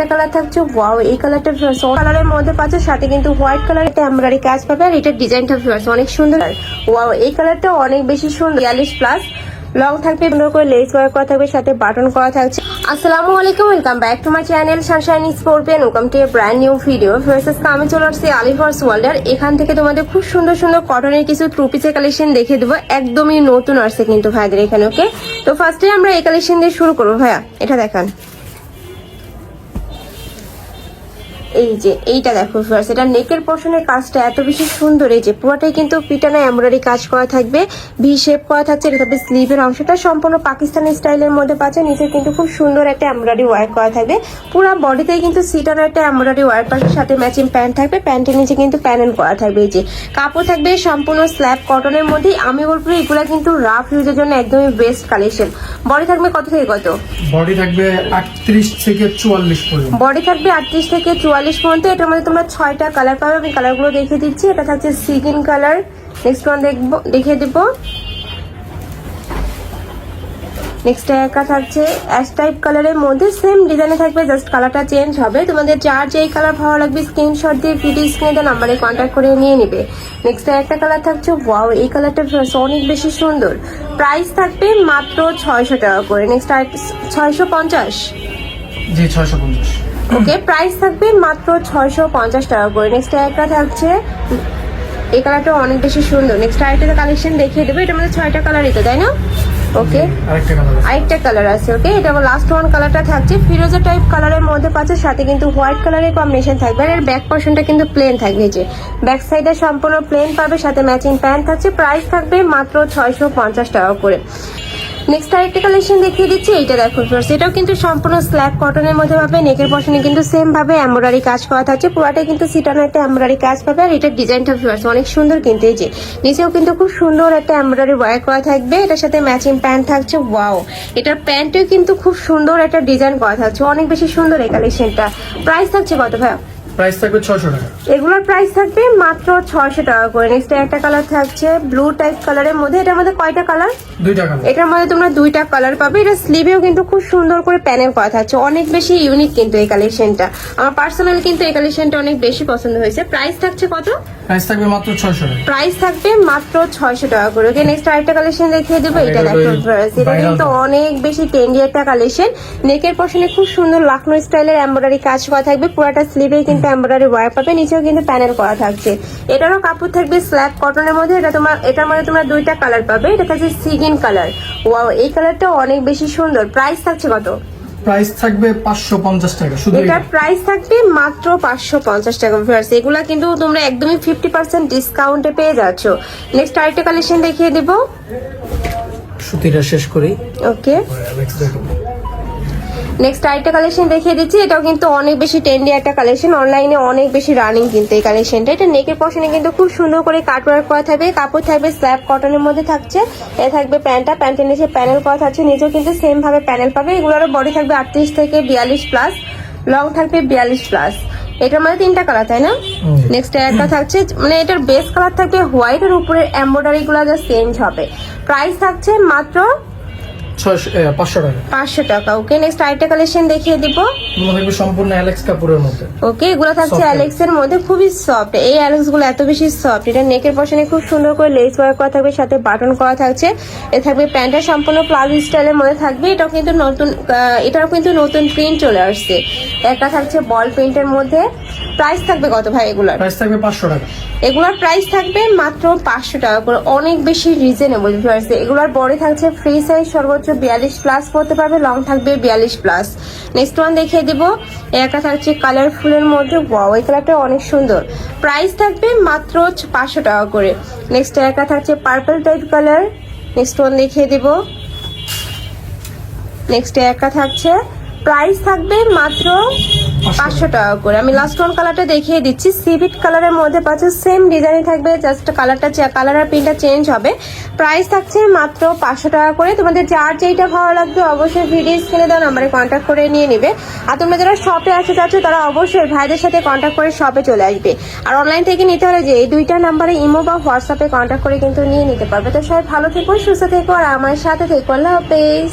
একটা কালার থাকছে ওয়াও এই কালারটা কালারের মধ্যে পাচ্ছে, সাথে কিন্তু হোয়াইট কালার এটা এমব্রয়ডারি কাজ পাবে, আর এটার ডিজাইনটা ফিওর্স অনেক সুন্দর। ওয়াও এই কালারটা অনেক বেশি সুন্দর বিয়াল্লিশ প্লাস লং থাকবে, সুন্দর করে লেস ওয়ার্ক করা থাকবে, সাথে বাটন করা থাকছে। আসসালামু আলাইকুম welcome back to my channel sunshine sportian welcome to a brand new video faces আমি চলে আসছি আলিফার্স ওয়ার্ল্ডার এখান থেকে তোমাদের খুব সুন্দর সুন্দর কটনের কিছু টু পিসের কালেকশন দেখে দেবো, একদমই নতুন আসছে কিন্তু ভাইদের এখানে ওকে তো ফার্স্টে আমরা এই কালেকশন দিয়ে শুরু করব, ভাইয়া, এটা দেখান। এই যে এইটা দেখো ফিয়ার্স এটা নেকের পশনের কাজটা এত বেশি সুন্দর এই যে পুরোটাই কিন্তু পিটানা এমব্রয়ডারি কাজ করা থাকবে ভি শেপ করা থাকছে এটা থাকবে স্লিভের অংশটা সম্পূর্ণ পাকিস্তানি স্টাইলের মধ্যে পাচ্ছে নিচে কিন্তু খুব সুন্দর একটা এমব্রয়ডারি ওয়ার্ক করা থাকবে পুরো বডিতেই কিন্তু সিটানো একটা এমব্রয়ডারি ওয়ার্ক পাশে সাথে ম্যাচিং প্যান্ট থাকবে প্যান্টের নিচে কিন্তু প্যানেল করা থাকবে এই যে কাপড় থাকবে সম্পূর্ণ স্ল্যাব কটনের মধ্যেই আমি বলব এগুলা কিন্তু রাফ ইউজের জন্য একদমই বেস্ট কালেকশন বডি থাকবে কত থেকে কত? বডি থাকবে আটত্রিশ থেকে চুয়াল্লিশ পর্যন্ত। বডি থাকবে আটত্রিশ থেকে চুয়াল্লিশ পর্যন্ত এটার মধ্যে তোমরা ছয়টা কালার পাবে। আমি কালারগুলো দেখে দিচ্ছি। এটা থাকছে সিগিন কালার নেক্সট ওয়ান দেখব দেখিয়ে দিব। নেক্সট একা থাকছে অ্যাশ টাইপ কালারের মধ্যে। সেম ডিজাইনে থাকবে জাস্ট কালারটা চেঞ্জ হবে। তোমাদের যার যেই কালার ভালো লাগবে স্ক্রিনশট দিয়ে ভিডিও স্ক্রিনে দেওয়া নাম্বারে কন্ট্যাক্ট করে নিয়ে নিবে। নেক্সট একটা কালার থাকছে ওয়াও এই কালারটা অনেক বেশি সুন্দর। প্রাইস থাকবে মাত্র ছয়শো টাকা করে। নেক্সট ছয়শো পঞ্চাশ। জি, ছয়শো পঞ্চাশ। ওকে প্রাইস থাকবে মাত্র ছয়শো পঞ্চাশ টাকা করে। নেক্সট একটা থাকছে। এই কালারটা অনেক বেশি সুন্দর। নেক্সট আরেকটা কালেকশন দেখিয়ে দেবো। এটা আমাদের ছয়টা কালারই তো তাই না? ওকে আরেকটা কালার আছে। আরেকটা কালার আছে ওকে এটা লাস্ট ওয়ান কালারটা থাকছে। ফিরোজা টাইপ কালারের মধ্যে পাচ্ছে সাথে কিন্তু হোয়াইট কালারের কম্বিনেশন থাকবে। আর এর ব্যাক পোর্শনটা কিন্তু প্লেন থাকবে যে। ব্যাক সাইডে সম্পূর্ণ প্লেন পাবে সাথে ম্যাচিং প্যান্ট থাকছে। প্রাইস থাকবে মাত্র ছয়শো পঞ্চাশ টাকা করে। নেক্সট আরেকটা কালেকশন দেখিয়ে দিচ্ছি, এইটা দেখো ফ্রেন্ডস এটাও কিন্তু সম্পূর্ণ স্ল্যাব কটনের মধ্যে পাবে নেকের পশনে কিন্তু সেম ভাবে এমব্রয়ডারি কাজ করা থাকছে। পুরাটাই কিন্তু সিটানো একটা এমব্রয়ডারি কাজ পাবে, আর এটার ডিজাইনটা ফ্রেন্ডস অনেক সুন্দর কিন্তু এই যে। নিচেও কিন্তু খুব সুন্দর একটা এমব্রয়ডারি ওয়ার্ক করা থাকবে, এটার সাথে ম্যাচিং প্যান্ট থাকছে ওয়াও এটার প্যান্টেও কিন্তু খুব সুন্দর একটা ডিজাইন করা থাকছে, অনেক বেশি সুন্দর এই কালেকশনটা প্রাইস থাকছে কত ভাইয়া? প্রাইস থাকবে ছয়শো টাকা। এগুলোর প্রাইস থাকবে মাত্র ছয়শো টাকা করে। নেক্সট একটা কালার থাকছে ব্লু টাইপ কালারের মধ্যে। এটার মধ্যে কয়টা কালার দুইটা কালার এটার মধ্যে তোমরা দুইটা কালার পাবে। এটা স্লিভেও কিন্তু খুব সুন্দর করে প্যানেল করা থাকছে। অনেক বেশি ইউনিক কিন্তু এই কালেকশনটা আমার পার্সোনালি কিন্তু এই কালেকশনটা অনেক বেশি পছন্দ হয়েছে। প্রাইস থাকছে কত? প্রাইস থাকবে মাত্র ছয়শো টাকা। প্রাইস থাকবে মাত্র ছয়শো টাকা করে। ওকে নেক্সট আরেকটা কালেকশন দেখিয়ে দেবো এটা এটা দেখো এটা কিন্তু অনেক বেশি ট্রেন্ডি একটা কালেকশন নেকের পশনে খুব সুন্দর লাখনো স্টাইলের এমব্রয়ডারি কাজ করা থাকবে। পুরোটা স্লিভে কিন্তু এমব্রয়ডারি ওয়ার পাবে। নিচেও কিন্তু প্যানেল করা থাকছে। এটারও কাপড় থাকবে স্ল্যাব কটনের মধ্যে। এটা তোমার এটার মধ্যে তোমরা দুইটা কালার পাবে। এটা থাকছে সিগিন কালার ওয়াও এই কালারটা অনেক বেশি সুন্দর। প্রাইস থাকছে কত? প্রাইস থাকবে পাঁচশো পঞ্চাশ টাকা শুধু এটার প্রাইস থাকবে মাত্র পাঁচশো পঞ্চাশ টাকা ভিউয়ার্স এগুলা কিন্তু তোমরা একদমই ফিফটি পার্সেন্ট ডিসকাউন্টে পেয়ে যাচ্ছ। নেক্সট আরেকটা কালেকশন দেখিয়ে দেব। সুতিটা শেষ করি। ওকে নেক্সট আরেকটা কালেকশন দেখিয়ে দিচ্ছি। এটাও কিন্তু অনেক বেশি ট্রেন্ডি একটা কালেকশন অনলাইনে অনেক বেশি রানিং কিন্তু এই কালেকশনটা এটা নেকের পশনে কিন্তু খুব সুন্দর করে কাট ওয়ার্ক করা থাকবে। কাপড় থাকবে স্ল্যাব কটনের মধ্যে থাকছে। এ থাকবে প্যান্টটা। প্যান্টের নিচে প্যানেল করা থাকছে। নিচেও কিন্তু সেম ভাবে প্যানেল পাবে। এগুলোরও বডি থাকবে আটত্রিশ থেকে বিয়াল্লিশ প্লাস লং থাকবে বিয়াল্লিশ প্লাস এটার মধ্যে তিনটা কালার তাই না? নেক্সট একটা থাকছে মানে এটার বেস কালার থাকবে হোয়াইট এর উপরে এমব্রয়ডারি গুলো যা চেঞ্জ হবে। প্রাইস থাকছে মাত্র পাঁচশো টাকা। পাঁচশো টাকা ওকে নেক্সট আরেকটা কালেকশন দেখিয়ে দিব। সম্পূর্ণ অ্যালেক্স কাপুরের মধ্যে। ওকে এগুলো থাকছে Soft অ্যালেক্স এর মধ্যে খুবই সফট এই অ্যালেক্সগুলো এত বেশি সফট এটা নেকের পশনে খুব সুন্দর করে লেস ওয়ার্ক করা থাকবে সাথে বাটন করা থাকছে। এ থাকবে প্যান্টটা সম্পূর্ণ প্লাজো স্টাইলের মধ্যে থাকবে এটাও কিন্তু নতুন এটাও কিন্তু নতুন প্রিন্ট চলে আসছে। একটা থাকছে বল প্রিন্টের মধ্যে। প্রাইস থাকবে কত ভাই এগুলোর? প্রাইস থাকবে পাঁচশো টাকা। এগুলোর প্রাইস থাকবে মাত্র পাঁচশো টাকা করে অনেক বেশি রিজনেবল এগুলোর বডি থাকছে ফ্রি সাইজ সর্বোচ্চ বিয়াল্লিশ প্লাস পড়তে পারবে লং থাকবে বিয়াল্লিশ প্লাস নেক্সট ওয়ান দেখিয়ে দিব। একা থাকছে কালারফুলের মধ্যে। ওয়াও এই কালারটা অনেক সুন্দর। প্রাইস থাকবে মাত্র পাঁচশো টাকা করে। নেক্সট একা থাকছে purple type colour next one দেখিয়ে দিব। নেক্সট একা থাকছে প্রাইস থাকবে মাত্র পাঁচশো টাকা করে। আমি লাস্ট ওয়ান কালারটা দেখিয়ে দিচ্ছি। সিভিট কালারের মধ্যে পাচ্ছে সেম ডিজাইনে থাকবে জাস্ট কালারটা কালার আর প্রিন্টটা চেঞ্জ হবে। প্রাইস থাকছে মাত্র পাঁচশো টাকা করে। তোমাদের যার যেইটা ভালো লাগবে অবশ্যই ভিডিও স্ক্রিনে দেওয়া নাম্বারে কন্ট্যাক্ট করে নিয়ে নিবে। আর তোমরা যারা শপে আসতে চাচ্ছ, তারা অবশ্যই ভাইদের সাথে কন্ট্যাক্ট করে শপে চলে আসবে। আর অনলাইন থেকে নিতে হলে যে এই দুইটা নাম্বারে ইমো বা হোয়াটসঅ্যাপে কন্ট্যাক্ট করে কিন্তু নিয়ে নিতে পারবে। তো সবাই ভালো থেকো, সুস্থ থেকো, আর আমার সাথে থেকো। আল্লাহ হাফেজ।